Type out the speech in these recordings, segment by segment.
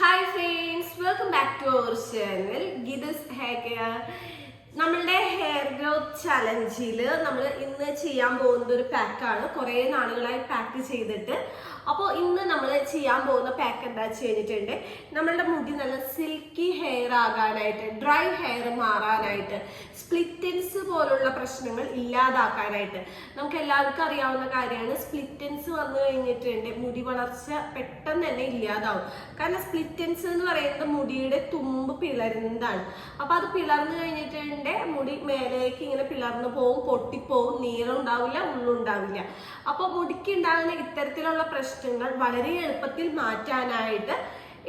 Hi friends welcome back to our channel Geethas hair care നമ്മളുടെ hair growth ചലഞ്ചിൽ നമ്മൾ ഇന്ന് ചെയ്യാൻ പോകുന്ന ഒരു പാക്കാണ് കുറേ നാളുകളായി പാക്ക് ചെയ്തിട്ട് അപ്പോൾ ഇന്ന് നമ്മൾ ചെയ്യാൻ പോകുന്ന പാക്ക് എന്താ വെച്ച് കഴിഞ്ഞിട്ടുണ്ട്? നമ്മളുടെ മുടി നല്ല സിൽക്കി ഹെയർ ആകാനായിട്ട് ഡ്രൈ ഹെയർ മാറാനായിട്ട് സ്പ്ലിറ്റൻസ് പോലുള്ള പ്രശ്നങ്ങൾ ഇല്ലാതാക്കാനായിട്ട്. നമുക്ക് എല്ലാവർക്കും അറിയാവുന്ന കാര്യമാണ് സ്പ്ലിറ്റൻസ് വന്നു കഴിഞ്ഞിട്ടുണ്ട് മുടി വളർച്ച പെട്ടെന്ന് തന്നെ ഇല്ലാതാവും. കാരണം സ്പ്ലിറ്റൻസ് എന്ന് പറയുന്നത് മുടിയുടെ തുമ്പ് പിളരുന്നതാണ്. അപ്പോൾ അത് പിളർന്നു കഴിഞ്ഞിട്ടുണ്ട് മുടി മേലേക്ക് ഇങ്ങനെ പിളർന്നു പോവും പൊട്ടിപ്പോവും നീളം ഉണ്ടാവില്ല ഉള്ളുണ്ടാവില്ല. അപ്പോൾ മുടിക്ക് ഉണ്ടാകുന്ന ഇത്തരത്തിലുള്ള പ്രശ്നങ്ങൾ വളരെ എളുപ്പത്തിൽ മാറ്റാനായിട്ട്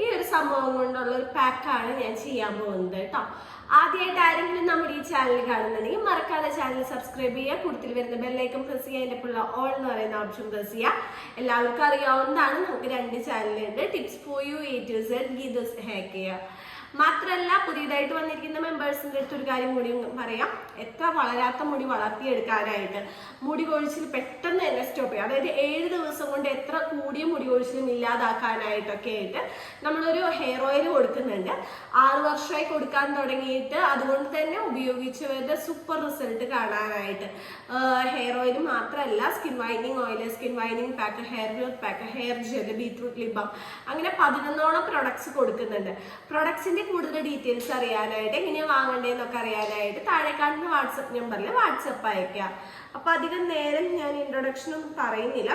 ഈ ഒരു സംഭവം കൊണ്ടുള്ള ഒരു പാക്കാണ് ഞാൻ ചെയ്യാൻ പോകുന്നത് കേട്ടോ. ആദ്യമായിട്ട് ആരെങ്കിലും നമ്മുടെ ഈ ചാനൽ കാണുന്നുണ്ടെങ്കിൽ മറക്കാതെ ചാനൽ സബ്സ്ക്രൈബ് ചെയ്യുക. കൂടുതൽ വരുന്ന ബെല്ലൈക്കൺ പ്രസ് ചെയ്യുക. അതിന്റെ ഉള്ള ഓൾ എന്ന് പറയുന്ന ഓപ്ഷൻ പ്രസ് ചെയ്യുക. എല്ലാവർക്കും അറിയാവുന്നതാണ്. നമുക്ക് രണ്ട് ചാനലുണ്ട് tips for you A to Z Geethas hack ചെയ്യുക. മാത്രമല്ല പുതിയതായിട്ട് വന്നിരിക്കുന്ന മെമ്പേഴ്സിന്റെ അടുത്ത് ഒരു കാര്യം കൂടി പറയാം. എത്ര വളരാത്ത മുടി വളർത്തിയെടുക്കാനായിട്ട് മുടി കൊഴിച്ചിൽ പെട്ടെന്ന് തന്നെ സ്റ്റോപ്പ് ചെയ്യും. അതായത് ഏഴ് ദിവസം കൊണ്ട് എത്ര കൂടിയ മുടി കൊഴിച്ചിലും ഇല്ലാതാക്കാനായിട്ടൊക്കെ ആയിട്ട് നമ്മളൊരു ഹെയർ ഓയിൽ കൊടുക്കുന്നുണ്ട്. ആറ് വർഷമായി കൊടുക്കാൻ തുടങ്ങിയിട്ട് അതുകൊണ്ട് തന്നെ ഉപയോഗിച്ചവരുടെ സൂപ്പർ റിസൾട്ട് കാണാനായിട്ട്. ഹെയർ ഓയിൽ മാത്രമല്ല skin വൈനിങ് oil skin വൈനിങ് pack hair growth pack hair gel beetroot ലിബം അങ്ങനെ പതിനൊന്നോളം പ്രൊഡക്ട്സ് കൊടുക്കുന്നുണ്ട്. പ്രൊഡക്ട്സിന്റെ കൂടുതൽ ഡീറ്റെയിൽസ് അറിയാനായിട്ട് എങ്ങനെയാണ് വാങ്ങേണ്ടതെന്നൊക്കെ അറിയാനായിട്ട് താഴെ കാണുന്ന വാട്സപ്പ് നമ്പറിൽ വാട്സപ്പ് അയക്കാം അപ്പോൾ അധികം നേരം ഞാൻ ഇൻട്രൊഡക്ഷൻ ഒന്നും പറയുന്നില്ല.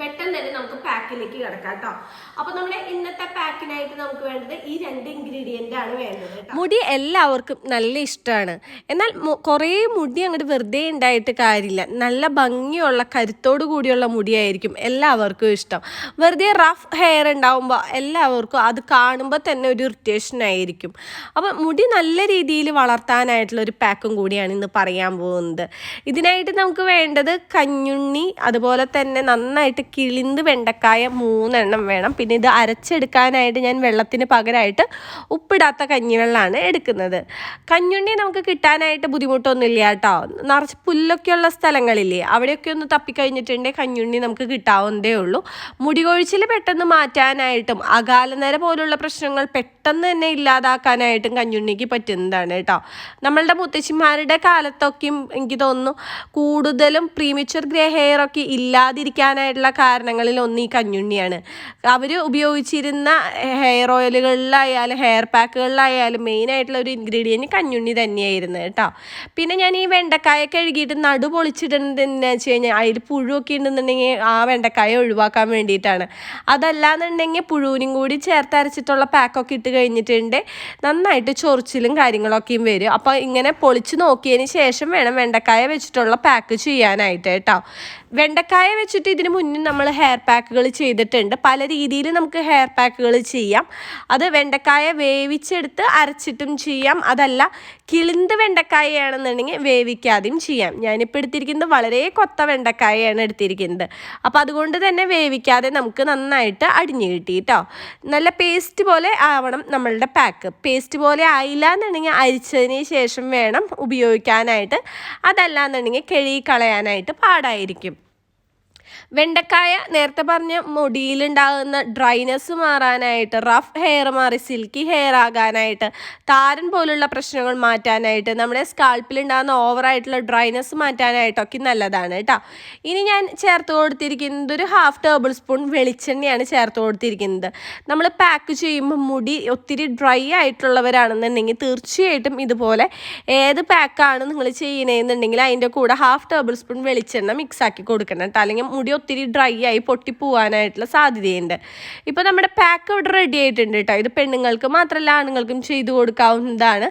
പെട്ടെന്ന് തന്നെ നമുക്ക് പാക്കിലേക്ക് കിടക്കാം കേട്ടോ. അപ്പൊ നമ്മുടെ ഇന്നത്തെ പാക്കിനായിട്ട് നമുക്ക് വേണ്ടത് ഈ രണ്ട് ഇൻഗ്രീഡിയന്റ് ആണ് വേണ്ടത് മുടി എല്ലാവർക്കും നല്ല ഇഷ്ടമാണ്. എന്നാൽ കുറേ മുടി അങ്ങോട്ട് വെറുതെ ഉണ്ടായിട്ട് കാര്യമില്ല. നല്ല ഭംഗിയുള്ള കരുത്തോടു കൂടിയുള്ള മുടിയായിരിക്കും എല്ലാവർക്കും ഇഷ്ടം. വെറുതെ റഫ് ഹെയർ ഉണ്ടാവുമ്പോൾ എല്ലാവർക്കും അത് കാണുമ്പോൾ തന്നെ ഒരു ഇറിറ്റേഷൻ ആയിരിക്കും. അപ്പം മുടി നല്ല രീതിയിൽ വളർത്താനായിട്ടുള്ള ഒരു പാക്കും കൂടിയാണ് ഇന്ന് പറയാൻ പോകുന്നത്. ഇതിനായിട്ട് നമുക്ക് വേണ്ടത് കഞ്ഞുണ്ണി അതുപോലെ തന്നെ നന്നായിട്ട് കിളിന്ത് വെണ്ടക്കായ മൂന്നെണ്ണം വേണം. പിന്നെ ഇത് അരച്ചെടുക്കാനായിട്ട് ഞാൻ വെള്ളത്തിന് പകരമായിട്ട് ഉപ്പിടാത്ത കഞ്ഞിവെള്ളമാണ് എടുക്കുന്നത്. കഞ്ഞുണ്ണി നമുക്ക് കിട്ടാനായിട്ട് ബുദ്ധിമുട്ടൊന്നുമില്ല കേട്ടോ. നിറച്ച് പുല്ലൊക്കെയുള്ള സ്ഥലങ്ങളില്ലേ അവിടെയൊക്കെ ഒന്ന് തപ്പിക്കഴിഞ്ഞിട്ടുണ്ടെങ്കിൽ കഞ്ഞുണ്ണി നമുക്ക് കിട്ടാവുന്നതേ ഉള്ളൂ. മുടികൊഴിച്ചിൽ പെട്ടെന്ന് മാറ്റാനായിട്ടും അകാലനര പോലുള്ള പ്രശ്നങ്ങൾ പെട്ടെന്ന് തന്നെ ഇല്ലാതാക്കാനായിട്ടും കഞ്ഞുണ്ണിക്ക് പറ്റുന്നതാണ് കേട്ടോ. നമ്മളുടെ മുത്തശ്ശിമാരുടെ കാലത്തൊക്കെയും എനിക്ക് തോന്നുന്നു കൂടുതലും പ്രീമിച്ചർ ഗ്രേ ഹെയർ ഒക്കെ ഇല്ലാതിരിക്കാനായിട്ടുള്ള കാരണങ്ങളിൽ ഒന്ന് ഈ കഞ്ഞുണ്ണിയാണ്. അവർ ഉപയോഗിച്ചിരുന്ന ഹെയർ ഓയിലുകളിലായാലും ഹെയർ പാക്കുകളിലായാലും മെയിൻ ആയിട്ടുള്ള ഒരു ഇൻഗ്രീഡിയന്റ് കഞ്ഞുണ്ണി തന്നെയായിരുന്നു കേട്ടോ. പിന്നെ ഞാൻ ഈ വെണ്ടക്കായ കഴുകിയിട്ട് നടു പൊളിച്ചിട്ടുണ്ട് എന്ന് വെച്ച് കഴിഞ്ഞാൽ അതിൽ പുഴുവൊക്കെ ഉണ്ടെന്നുണ്ടെങ്കിൽ ആ വെണ്ടക്കായ ഒഴിവാക്കാൻ വേണ്ടിയിട്ടാണ്. അതല്ലാന്നുണ്ടെങ്കിൽ പുഴുവിനും കൂടി ചേർത്ത് അരച്ചിട്ടുള്ള പാക്കൊക്കെ ഇട്ട് കഴിഞ്ഞിട്ടുണ്ട്. നന്നായിട്ട് ചൊറിച്ചിലും കാര്യങ്ങളൊക്കെയും വരും. അപ്പോൾ ഇങ്ങനെ പൊളിച്ച് നോക്കിയതിന് ശേഷം വേണം വെണ്ടക്കായ വെച്ചിട്ടുള്ള പാക്ക് ചെയ്യാനായിട്ട് കേട്ടോ. വെണ്ടക്കായ വെച്ചിട്ട് ഇതിന് മുന്നേ നമ്മൾ ഹെയർ പാക്കുകൾ ചെയ്തിട്ടുണ്ട്. പല രീതിയിൽ നമുക്ക് ഹെയർ പാക്കുകൾ ചെയ്യാം. അത് വെണ്ടക്കായ വേവിച്ചെടുത്ത് അരച്ചിട്ടും ചെയ്യാം. അതല്ല കിളിന്ത് വെണ്ടക്കായയാണെന്നുണ്ടെങ്കിൽ വേവിക്കാതെയും ചെയ്യാം. ഞാനിപ്പോൾ എടുത്തിരിക്കുന്നത് വളരെ കൊത്ത വെണ്ടക്കായയാണ് എടുത്തിരിക്കുന്നത്. അപ്പോൾ അതുകൊണ്ട് തന്നെ വേവിക്കാതെ നമുക്ക് നന്നായിട്ട് അടിഞ്ഞു കിട്ടി കേട്ടോ നല്ല പേസ്റ്റ് പോലെ ആവണം നമ്മളുടെ പാക്ക് പേസ്റ്റ് പോലെ ആയില്ല എന്നുണ്ടെങ്കിൽ അരിച്ചതിന് ശേഷം വേണം ഉപയോഗിക്കാനായിട്ട്. അതല്ല എന്നുണ്ടെങ്കിൽ കഴുകി കളയാനായിട്ട് പാടായിരിക്കും. വെണ്ടക്കായ നേരത്തെ പറഞ്ഞ മുടിയിലുണ്ടാകുന്ന ഡ്രൈനെസ് മാറാനായിട്ട് റഫ് ഹെയർ മാറി സിൽക്കി ഹെയർ ആകാനായിട്ട് താരൻ പോലുള്ള പ്രശ്നങ്ങൾ മാറ്റാനായിട്ട് നമ്മുടെ സ്കാൾപ്പിലുണ്ടാകുന്ന ഓവറായിട്ടുള്ള ഡ്രൈനെസ് മാറ്റാനായിട്ടൊക്കെ നല്ലതാണ് കേട്ടോ. ഇനി ഞാൻ ചേർത്ത് കൊടുത്തിരിക്കുന്നത് ഒരു ഹാഫ് ടേബിൾ സ്പൂൺ വെളിച്ചെണ്ണയാണ് ചേർത്ത് കൊടുത്തിരിക്കുന്നത്. നമ്മൾ പാക്ക് ചെയ്യുമ്പോൾ മുടി ഒത്തിരി ഡ്രൈ ആയിട്ടുള്ളവരാണെന്നുണ്ടെങ്കിൽ തീർച്ചയായിട്ടും ഇതുപോലെ ഏത് പാക്കാണ് നിങ്ങൾ ചെയ്യണേന്നുണ്ടെങ്കിൽ അതിന്റെ കൂടെ ഹാഫ് ടേബിൾ സ്പൂൺ വെളിച്ചെണ്ണ മിക്സ് ആക്കി കൊടുക്കണം കേട്ടോ. അല്ലെങ്കിൽ മുടി ഒത്തിരി ഡ്രൈ ആയി പൊട്ടി പൊട്ടിപ്പോവാനായിട്ടുള്ള സാധ്യതയുണ്ട്. ഇപ്പോൾ നമ്മുടെ പാക്ക് ഇവിടെ റെഡി ആയിട്ടുണ്ട് കേട്ടോ ഇത് പെണ്ണുങ്ങൾക്ക് മാത്രമല്ല ആണുങ്ങൾക്കും ചെയ്തു കൊടുക്കാവുന്നതാണ്.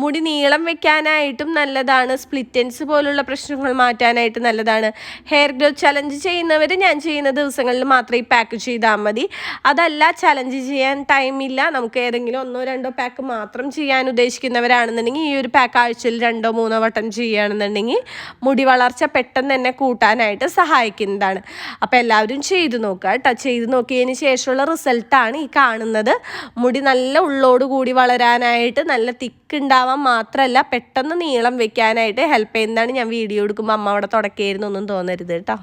മുടി നീളം വെക്കാനായിട്ടും നല്ലതാണ്. സ്പ്ലിറ്റൻസ് പോലുള്ള പ്രശ്നങ്ങൾ മാറ്റാനായിട്ട് നല്ലതാണ്. ഹെയർ ഗ്രോ ചലഞ്ച് ചെയ്യുന്നവർ ഞാൻ ചെയ്യുന്ന ദിവസങ്ങളിൽ മാത്രമേ ഈ പാക്ക് ചെയ്താൽ മതി. അതല്ല ചലഞ്ച് ചെയ്യാൻ ടൈമില്ല നമുക്ക് ഏതെങ്കിലും ഒന്നോ രണ്ടോ പാക്ക് മാത്രം ചെയ്യാൻ ഉദ്ദേശിക്കുന്നവരാണെന്നുണ്ടെങ്കിൽ ഈ ഒരു പാക്ക് ആഴ്ചയിൽ രണ്ടോ മൂന്നോ വട്ടം ചെയ്യുകയാണെന്നുണ്ടെങ്കിൽ മുടി വളർച്ച പെട്ടെന്ന് തന്നെ കൂട്ടാനായിട്ട് സഹായിക്കുന്നതാണ്. അപ്പോൾ എല്ലാവരും ചെയ്തു നോക്കുക കേട്ടോ. ചെയ്തു നോക്കിയതിന് ശേഷമുള്ള റിസൾട്ടാണ് ഈ കാണുന്നത്. മുടി നല്ല ഉള്ളോട് കൂടി വളരാനായിട്ട് നല്ല തിക്ക് ഉണ്ടാവാൻ മാത്രമല്ല പെട്ടെന്ന് നീളം വെക്കാനായിട്ട് ഹെൽപ്പ് ചെയ്യുന്നതാണ് ഞാൻ വീഡിയോ എടുക്കുമ്പോൾ അമ്മ അവിടെ തുടക്കായിരുന്നു ഒന്നും തോന്നരുത് കേട്ടോ.